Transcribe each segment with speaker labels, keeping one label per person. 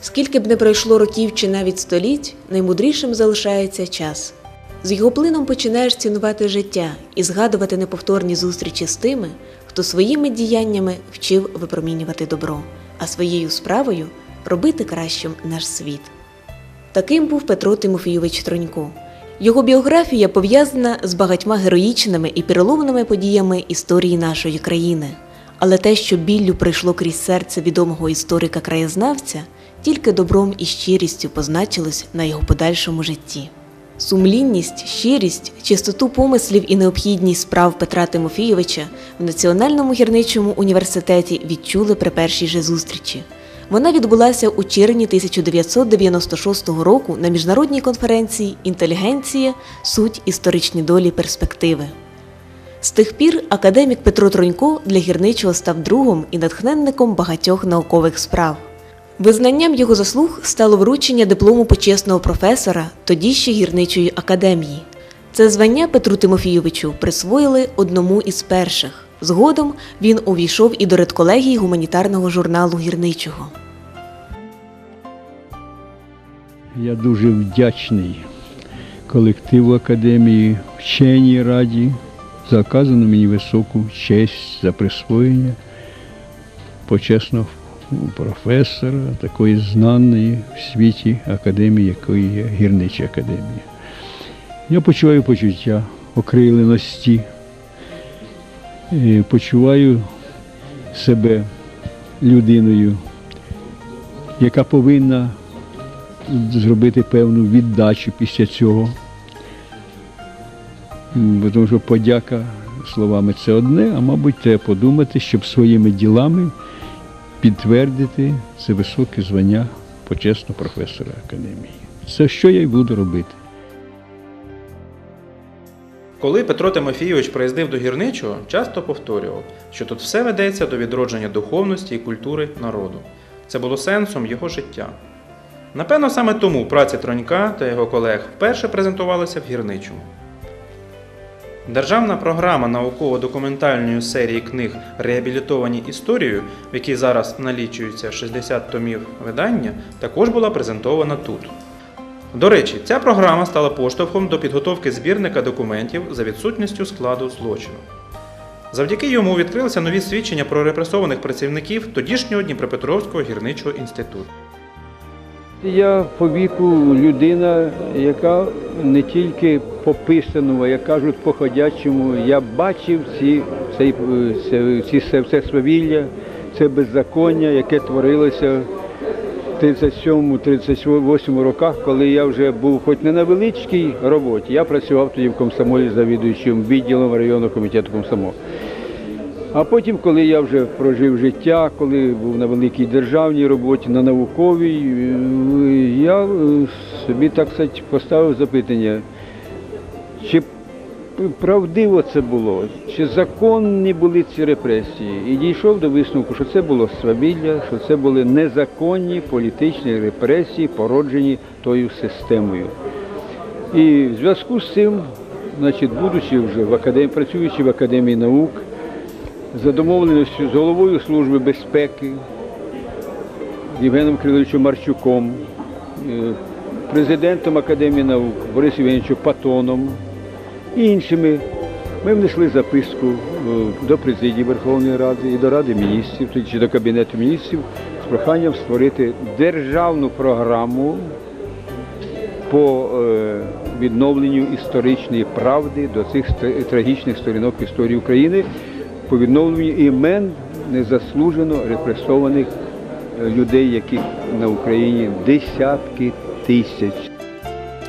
Speaker 1: Скільки б не пройшло років чи навіть століть, наймудрішим залишається час. З його плином починаєш цінувати життя і згадувати неповторні зустрічі з тими, хто своїми діяннями вчив випромінювати добро, а своєю справою робити кращим наш світ. Таким був Петро Тимофійович Тронько. Його біографія пов'язана з багатьма героїчними і переломними подіями історії нашої країни. Але те, що біллю прийшло крізь серце відомого історика-краєзнавця, тільки добром і щирістю позначилось на його подальшому житті. Сумлінність, щирість, чистоту помислів і необхідність справ Петра Тимофійовича в Національному гірничому університеті відчули при першій же зустрічі. Вона відбулася у червні 1996 року на міжнародній конференції Інтелігенція, суть історичні долі перспективи. З тих пір академік Петро Тронько для гірничого став другом і натхненником багатьох наукових справ. Визнанням його заслуг стало вручення диплому почесного професора тоді ще гірничої академії. Це звання Петру Тимофійовичу присвоїли одному із перших. Згодом він увійшов і до редколегії гуманітарного журналу гірничого.
Speaker 2: Я дуже вдячний колективу академії, вченій раді за оказану мені високу честь за присвоєння почесного професора, такої знаної в світі академії, якою є гірнича академія. Я почуваю почуття окриленості, почуваю себе людиною, яка повинна зробити певну віддачу після цього. Тому що подяка словами це одне, а мабуть, треба подумати, щоб своїми ділами підтвердити це високе звання почесного професора академії. Це що я й буду робити.
Speaker 3: Коли Петро Тимофійович приїздив до гірничого, часто повторював, що тут все ведеться до відродження духовності і культури народу. Це було сенсом його життя. Напевно, саме тому праці Тронька та його колег вперше презентувалися в гірничому. Державна програма науково-документальної серії книг Реабілітовані історією, в якій зараз налічується 60 томів видання, також була презентована тут. До речі, ця програма стала поштовхом до підготовки збірника документів за відсутністю складу злочину. Завдяки йому відкрилися нові свідчення про репресованих працівників тодішнього Дніпропетровського гірничого інституту.
Speaker 2: Я по віку людина, яка не тільки по писаному, як кажуть, по ходячому, я бачив ці, цей, е, ці, це, це свавілля, це беззаконня, яке творилося 37-38 роках, коли я вже був хоч не на величкій роботі, я працював тоді в комсомолі завідуючим відділом районного комітету комсомол. А потім, коли я вже прожив життя, коли був на великій державній роботі, на науковій, е, я е, собі так сказати, поставив запитання, чи правдиво це було, чи законні були ці репресії. І дійшов до висновку, що це було свавілля, що це були незаконні політичні репресії, породжені тою системою. І в зв'язку з цим, значить, будучи вже в академії, працюючи в академії наук, за домовленістю з головою Служби безпеки Євгеном Кириловичем Марчуком, е, президентом Академії наук Борисом Євгеновичем Патоном і іншими, ми внесли записку е, до президії Верховної Ради і до Ради міністрів, чи до Кабінету міністрів з проханням створити державну програму по е, відновленню історичної правди до цих трагічних сторінок історії України, по відновленню імен незаслужено репресованих е, людей, яких на Україні десятки тисяч.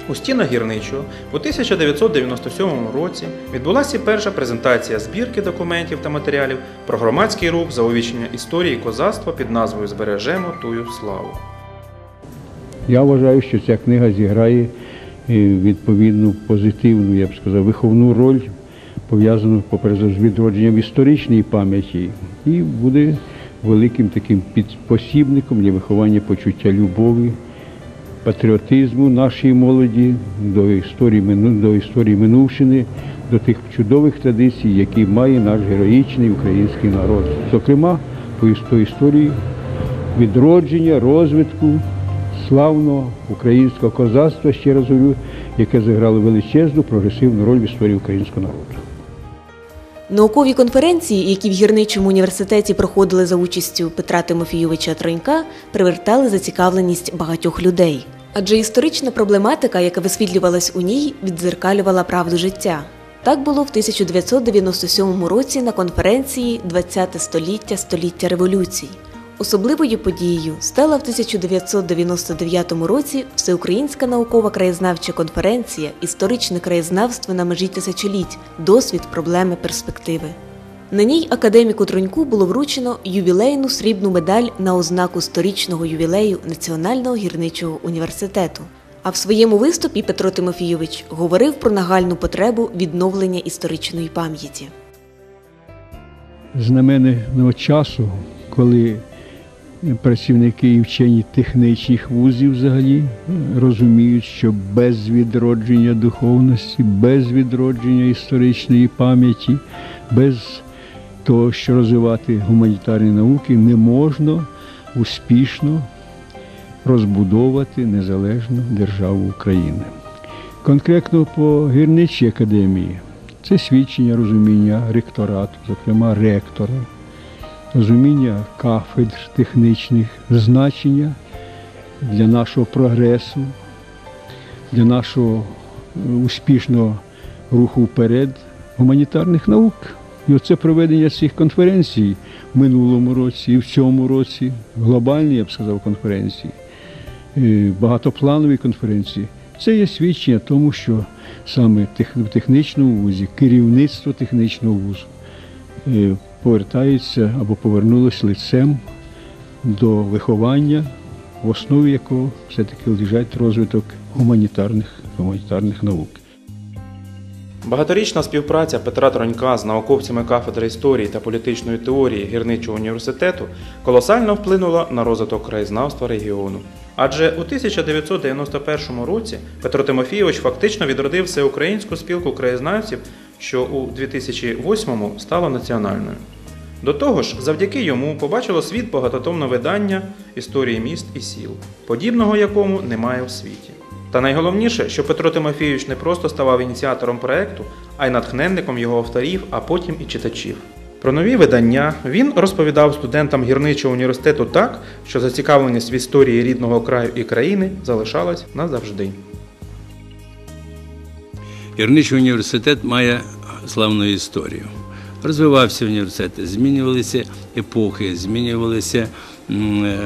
Speaker 3: У стінах гірничого у 1997 році відбулася перша презентація збірки документів та матеріалів про громадський рух за увічнення історії козацтва під назвою Збережемо тую славу.
Speaker 2: Я вважаю, що ця книга зіграє е, відповідну позитивну, я б сказав, виховну роль, пов'язану, попередньо, з відродженням історичної пам'яті, і буде великим таким підпосібником для виховання почуття любові патріотизму нашої молоді, до історії, до історії минувщини, до тих чудових традицій, які має наш героїчний український народ. Зокрема, по історії відродження, розвитку славного українського козацтва, ще раз говорю, яке зіграло величезну прогресивну роль в історії українського народу.
Speaker 1: Наукові конференції, які в гірничому університеті проходили за участю Петра Тимофійовича Тронька, привертали зацікавленість багатьох людей. Адже історична проблематика, яка висвітлювалась у ній, віддзеркалювала правду життя. Так було в 1997 році на конференції «20 століття століття революцій. Особливою подією стала в 1999 році Всеукраїнська наукова краєзнавча конференція Історичне краєзнавство на межі тисячоліть. Досвід, проблеми, перспективи. На ній академіку Троньку було вручено ювілейну срібну медаль на ознаку сторічного ювілею Національного гірничого університету. А в своєму виступі Петро Тимофійович говорив про нагальну потребу відновлення історичної пам'яті.
Speaker 2: знаменного часу, коли працівники і вчені технічних вузів взагалі розуміють, що без відродження духовності, без відродження історичної пам'яті, без того, що розвивати гуманітарні науки, не можна успішно розбудовувати незалежну державу України. Конкретно по гірничій академії це свідчення розуміння ректорату, зокрема ректора, розуміння кафедр технічних, значення для нашого прогресу, для нашого е, успішного руху вперед гуманітарних наук. І оце проведення цих конференцій в минулому році і в цьому році, глобальні, я б сказав, конференції, е, багатопланові конференції. Це є свідчення тому, що саме в технічному вузі, керівництво технічного вузу е, повертається або повернулося лицем до виховання, в основі якого все-таки лежать розвиток гуманітарних, гуманітарних наук.
Speaker 3: Багаторічна співпраця Петра Тронька з науковцями кафедри історії та політичної теорії гірничого університету колосально вплинула на розвиток краєзнавства регіону. Адже у 1991 році Петро Тимофійович фактично відродив всеукраїнську спілку краєзнавців, що у 2008-му стала національною. До того ж, завдяки йому побачило світ багатотомне видання історії міст і сіл, подібного якому немає в світі. Та найголовніше, що Петро Тимофійович не просто ставав ініціатором проекту, а й натхненником його авторів, а потім і читачів. Про нові видання він розповідав студентам гірничого університету так, що зацікавленість в історії рідного краю і країни залишалась назавжди.
Speaker 4: Гірничий університет має славну історію. Розвивався університет, змінювалися епохи, змінювалися е,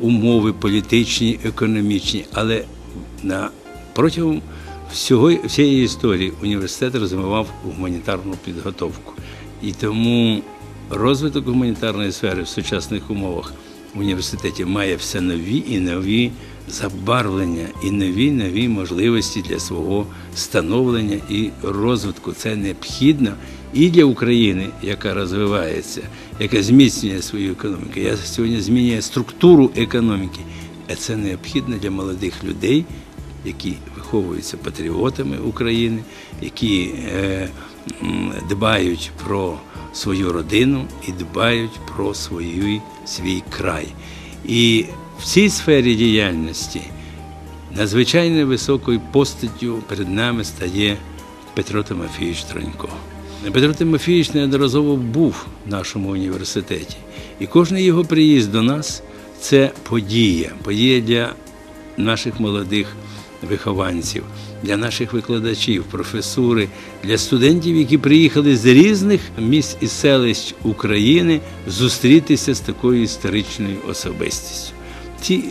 Speaker 4: умови політичні, економічні, але на, протягом всього, всієї історії університет розвивав гуманітарну підготовку. І тому розвиток гуманітарної сфери в сучасних умовах в університеті має все нові і нові забарвлення і нові нові можливості для свого становлення і розвитку. Це необхідно і для України, яка розвивається, яка зміцнює свою економіку. Я сьогодні змінює структуру економіки. А це необхідно для молодих людей, які виховуються патріотами України, які е, дбають про свою родину і дбають про свою, свій край. І в цій сфері діяльності надзвичайно високою постаттю перед нами стає Петро Тимофійович Тронько. Петро Тимофійович неодноразово був в нашому університеті, і кожен його приїзд до нас це подія, подія для наших молодих вихованців, для наших викладачів, професури, для студентів, які приїхали з різних міст і селищ України зустрітися з такою історичною особистістю. Ці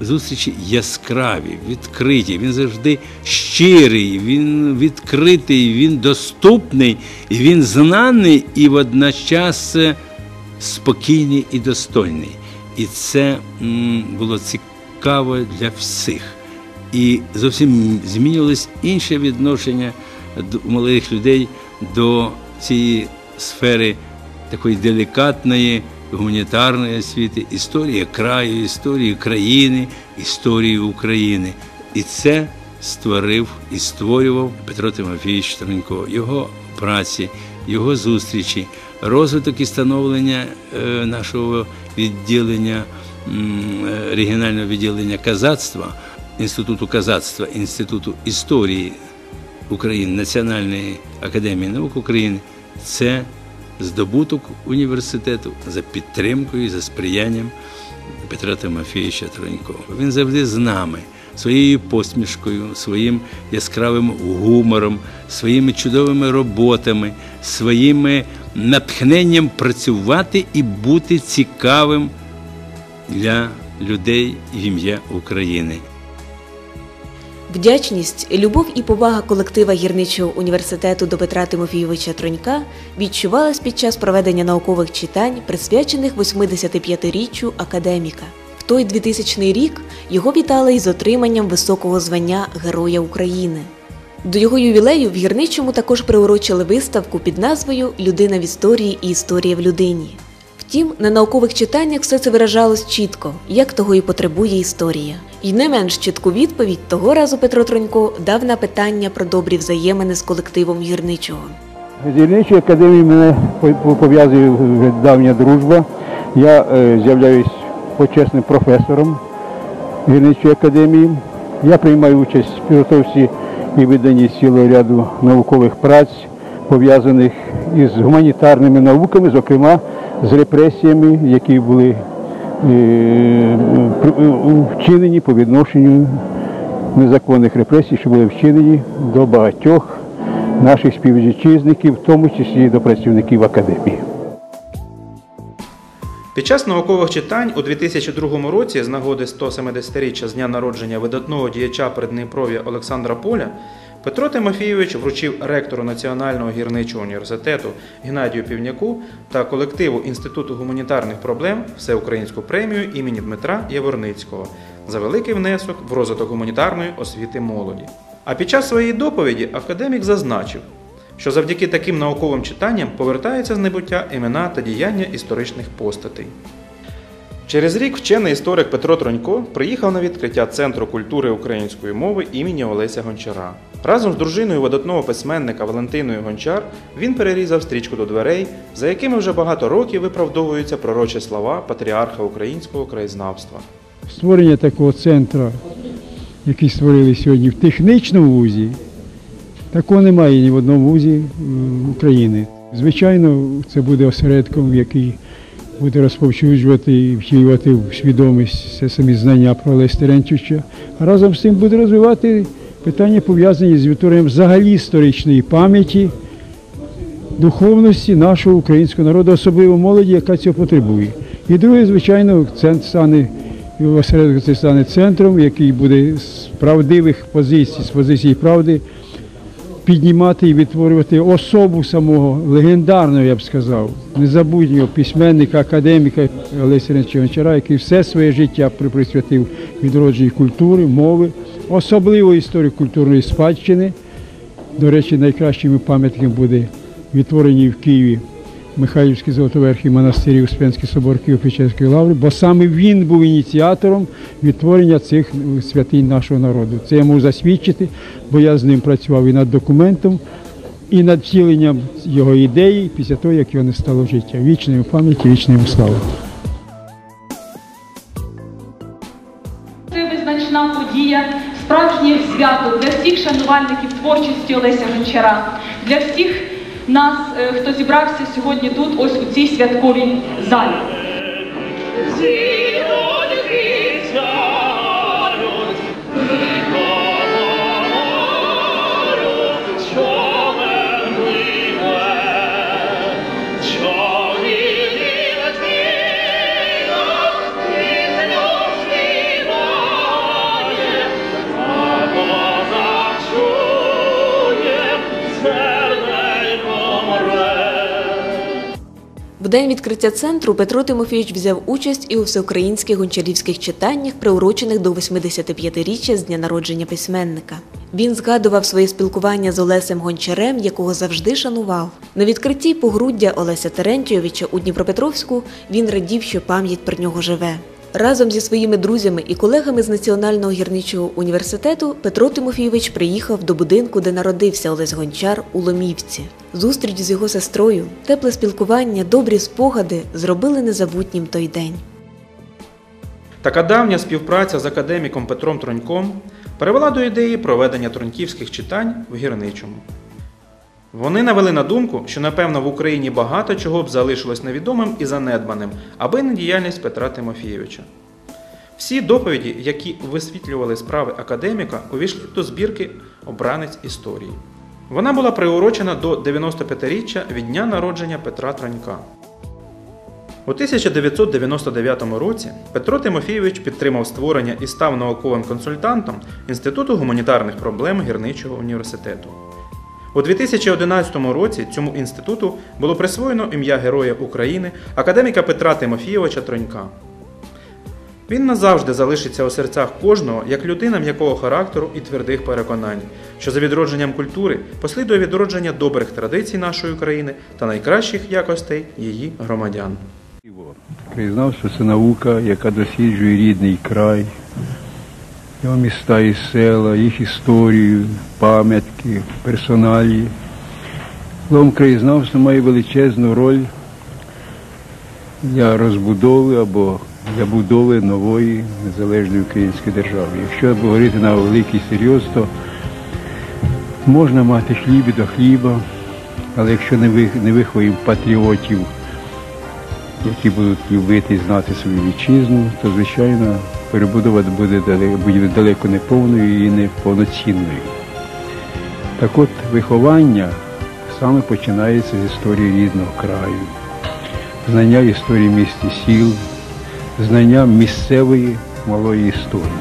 Speaker 4: зустрічі яскраві, відкриті. Він завжди щирий, він відкритий, він доступний, він знаний і водночас е, спокійний і достойний. І це було цікаво для всіх. І зовсім змінювалось інше відношення молодих людей до цієї сфери такої делікатної гуманітарної освіти, історія краю, історії країни, історії України. І це створив і створював Петро Тимофійович Тронько, його праці, його зустрічі, розвиток і становлення е, нашого відділення, е, регіонального відділення казацтва, інституту казацтва, інституту історії України, Національної академії наук України це здобуток університету за підтримкою, за сприянням Петра Тимофійовича Тронько. Він завжди з нами своєю посмішкою, своїм яскравим гумором, своїми чудовими роботами, своїм натхненням працювати і бути цікавим для людей в ім'я України.
Speaker 1: Вдячність, любов і повага колектива гірничого університету до Петра Тимофійовича Тронька відчувалась під час проведення наукових читань, присвячених 85-річчю академіка. В той 2000 рік його вітали із отриманням високого звання Героя України. До його ювілею в гірничому також приурочили виставку під назвою Людина в історії і історія в людині. Втім, на наукових читаннях все це виражалось чітко, як того і потребує історія. І не менш чітку відповідь того разу Петро Тронько дав на питання про добрі взаємини з колективом гірничого.
Speaker 5: З Ільничої академії мене пов'язує давня дружба. Я е, з'являюсь почесним професором Гірничої академії. Я приймаю участь в підготовці і виданні цілого ряду наукових праць, пов'язаних із гуманітарними науками, зокрема з репресіями, які були вчинені по відношенню незаконних репресій, що були вчинені до багатьох наших співвітчизників, в тому числі до працівників академії.
Speaker 3: Під час наукових читань у 2002 році з нагоди 170-річчя з дня народження видатного діяча Придніпров'я Олександра Поля Петро Тимофійович вручив ректору Національного гірничого університету Геннадію Півняку та колективу Інституту гуманітарних проблем Всеукраїнську премію імені Дмитра Яворницького за великий внесок в розвиток гуманітарної освіти молоді. А під час своєї доповіді академік зазначив, що завдяки таким науковим читанням повертаються з небуття імена та діяння історичних постатей. Через рік вчений історик Петро Тронько приїхав на відкриття Центру культури української мови імені Олеся Гончара. Разом з дружиною видатного письменника Валентиною Гончар він перерізав стрічку до дверей, за якими вже багато років виправдовуються пророчі слова патріарха українського краєзнавства.
Speaker 2: створення такого центру, який створили сьогодні в технічному вузі, такого немає ні в одному вузі е, України. Звичайно, це буде осередком, який буде розповсюджувати і втілювати в свідомість все самі знання про Олеся Терентьовича, а разом з тим буде розвивати питання, пов'язані з відтворенням взагалі історичної пам'яті, духовності нашого українського народу, особливо молоді, яка цього потребує. І друге, звичайно, центр стане осередок це стане центром, який буде з правдивих позицій, з позиції правди піднімати і відтворювати особу самого легендарного, я б сказав, незабутнього письменника, академіка Олеся Гончара, який все своє життя при- присвятив відродженню культури, мови, особливо історії культурної спадщини. До речі, найкращими пам'ятниками буде відтворені в Києві Михайлівський Золотоверхий монастирі Успенський собор Києво-Печерської лаври, бо саме він був ініціатором відтворення цих святинь нашого народу. Це я можу засвідчити, бо я з ним працював і над документом, і над втіленням його ідеї після того, як його не стало життя. Вічною пам'яті, вічною славою.
Speaker 6: Шанувальників творчості Олеся Гончара, для всіх нас, е, хто зібрався сьогодні тут, ось у цій святковій залі.
Speaker 1: День відкриття центру Петро Тимофійович взяв участь і у всеукраїнських гончарівських читаннях, приурочених до 85-річчя з дня народження письменника. Він згадував своє спілкування з Олесем Гончарем, якого завжди шанував. На відкритті погруддя Олеся Терентійовича у Дніпропетровську він радів, що пам'ять про нього живе. Разом зі своїми друзями і колегами з Національного гірничого університету Петро Тимофійович приїхав до будинку, де народився Олесь Гончар у Ломівці. Зустріч з його сестрою, тепле спілкування, добрі спогади зробили незабутнім той день.
Speaker 3: Така давня співпраця з академіком Петром Троньком привела до ідеї проведення троньківських читань в гірничому. Вони навели на думку, що напевно в Україні багато чого б залишилось невідомим і занедбаним, аби не діяльність Петра Тимофійовича. Всі доповіді, які висвітлювали справи академіка, увійшли до збірки Обранець історії. Вона була приурочена до 95-річчя від дня народження Петра Тронька. У 1999 році Петро Тимофійович підтримав створення і став науковим консультантом Інституту гуманітарних проблем гірничого університету. У 2011 році цьому інституту було присвоєно ім'я Героя України академіка Петра Тимофійовича Тронька. Він назавжди залишиться у серцях кожного як людина м'якого характеру і твердих переконань, що за відродженням культури послідує відродження добрих традицій нашої країни та найкращих якостей її громадян.
Speaker 2: Краєзнавство це наука, яка досліджує рідний край, його міста і села, їх історію, пам'ятки, персоналі. Словом, краєзнавство має величезну роль для розбудови або для будови нової незалежної української держави. Якщо говорити на великий серйоз, то можна мати хліб до хліба, але якщо не ви- не виховуємо патріотів, які будуть любити і знати свою вітчизну, то звичайно перебудова буде буде далеко не повною і не повноцінною. Так от виховання саме починається з історії рідного краю, знання історії міст і сіл, знання місцевої малої історії.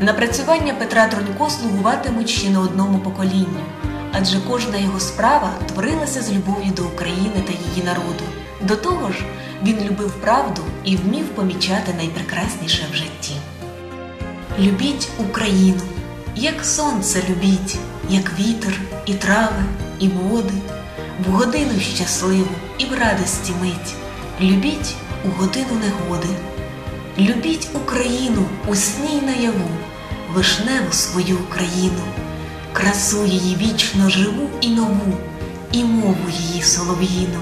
Speaker 1: Напрацювання Петра Тронько слугуватимуть ще не одному поколінню, адже кожна його справа творилася з любов'ю до України та її народу. До того ж, він любив правду і вмів помічати найпрекрасніше в житті. Любіть Україну, як сонце любіть, як вітер, і трави, і води, в годину щасливу і в радості мить. Любіть у годину негоди. Любіть Україну у сні й наяву, вишневу свою Україну, красу її вічно живу і нову, і мову її солов'їну.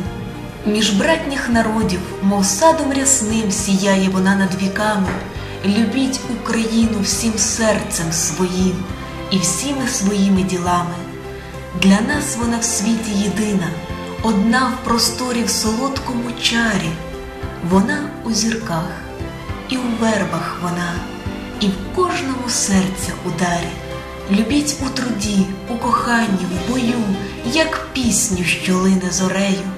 Speaker 1: Між братніх народів, мов садом рясним, сіяє вона над віками. Любіть Україну всім серцем своїм і всіми своїми ділами. Для нас вона в світі єдина, одна в просторі в солодкому чарі. Вона у зірках, і у вербах вона, і в кожному серця ударі. Любіть у труді, у коханні, в бою, як пісню, що лине зорею.